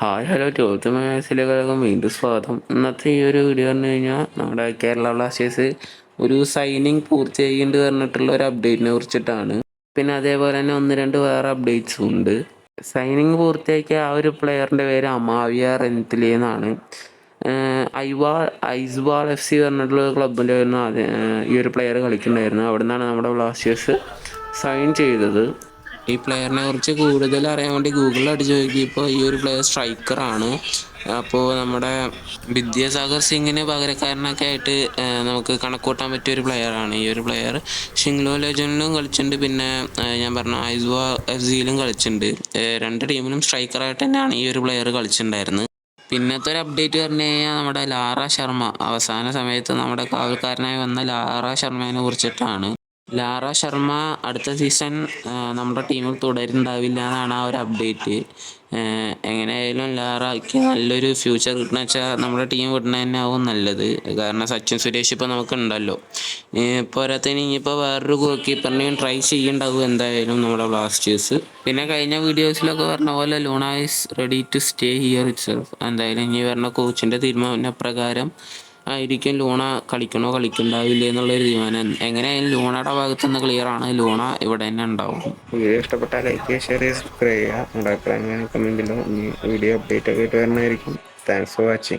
Hi hello twelfth മാത്സിലേക്ക് വീണ്ടും സ്വാഗതം. ഇന്നത്തെ ഈ ഒരു വീഡിയോ പറഞ്ഞു കഴിഞ്ഞാൽ നമ്മുടെ കേരള ബ്ലാസ്റ്റേഴ്സ് ഒരു സൈനിങ് പൂർത്തിയാക്കിയിട്ട് പറഞ്ഞിട്ടുള്ള ഒരു അപ്ഡേറ്റിനെ കുറിച്ചിട്ടാണ്. പിന്നെ അതേപോലെ തന്നെ ഒന്ന് രണ്ട് വേറെ അപ്ഡേറ്റ്സും ഉണ്ട്. സൈനിങ് പൂർത്തിയാക്കിയ ആ ഒരു പ്ലെയറിന്റെ പേര് അമാവിയ റെൻത്തിലി എന്നാണ്. ഐവാൾ ഐസ്വാൾ എഫ് സി പറഞ്ഞിട്ടുള്ള ക്ലബിന്റെ ഈ ഒരു പ്ലെയർ കളിക്കുന്നുണ്ടായിരുന്നു. അവിടെ നിന്നാണ് നമ്മുടെ ബ്ലാസ്റ്റേഴ്സ് സൈൻ ചെയ്തത്. ഈ പ്ലെയറിനെ കുറിച്ച് കൂടുതൽ അറിയാൻ വേണ്ടി ഗൂഗിളിൽ അടിച്ച് നോക്കിയപ്പോൾ ഈ ഒരു പ്ലെയർ സ്ട്രൈക്കറാണ് അപ്പോൾ നമ്മുടെ വിദ്യാസാഗർ സിംഗിന് പകരക്കാരനൊക്കെ ആയിട്ട് നമുക്ക് കണക്കൂട്ടാൻ പറ്റിയ ഒരു പ്ലെയറാണ് ഈ ഒരു പ്ലെയർ ഷിംഗ്ലോ ലെജൻഡിലും കളിച്ചിട്ടുണ്ട്. പിന്നെ ഞാൻ പറഞ്ഞ ഐസ്വ എഫ് സിയിലും കളിച്ചിട്ടുണ്ട്. രണ്ട് ടീമിലും സ്ട്രൈക്കറായിട്ട് തന്നെയാണ് ഈ ഒരു പ്ലെയർ കളിച്ചിട്ടുണ്ടായിരുന്നത്. പിന്നത്തെ ഒരു അപ്ഡേറ്റ് പറഞ്ഞു കഴിഞ്ഞാൽ നമ്മുടെ ലാറ ശർമ്മ. അവസാന സമയത്ത് നമ്മുടെ കാവൽക്കാരനായി വന്ന ലാറ ശർമ്മയെ കുറിച്ചിട്ടാണ്. ലാറ ശർമ്മ അടുത്ത സീസൺ നമ്മുടെ ടീമിൽ തുടരുന്നുണ്ടാവില്ല എന്നാണ് ആ ഒരു അപ്ഡേറ്റ് എങ്ങനെയായാലും ലാറയ്ക്ക് നല്ലൊരു ഫ്യൂച്ചർ കിട്ടണ വെച്ചാൽ നമ്മുടെ ടീം വിടണ തന്നെ ആവും നല്ലത്. കാരണം സച്ചിൻ സുരേഷ് ഇപ്പോൾ നമുക്ക് ഉണ്ടല്ലോ പോരാത്തതിന് ഇനിയിപ്പോൾ വേറൊരു ഗോൾ കീപ്പറിനെയും ട്രൈ ചെയ്യുന്നുണ്ടാവും എന്തായാലും നമ്മുടെ ബ്ലാസ്റ്റേഴ്സ് പിന്നെ കഴിഞ്ഞ വീഡിയോസിലൊക്കെ പറഞ്ഞ പോലെ Luna is ready to stay here itself എന്തായാലും ഇനി വരുന്ന കോച്ചിന്റെ തീരുമാനപ്രകാരം ആയിരിക്കും ലൂണ കളിക്കണോ കളിക്കണ്ടാവില്ല എന്നുള്ളൊരു തീരുമാനം. എങ്ങനെയായാലും ലൂണയുടെ ഭാഗത്ത് നിന്ന് ക്ലിയർ ആണ് ലൂണ ഇവിടെ തന്നെ ഉണ്ടാവും. വീഡിയോ ഇഷ്ടപ്പെട്ടാൽ ലൈക്ക് ഷെയർ സബ്സ്ക്രൈബ് ചെയ്യുക. വീഡിയോ അപ്ഡേറ്റ് ഒക്കെ ആയിട്ട് വരണമായിരിക്കും. Thanks for watching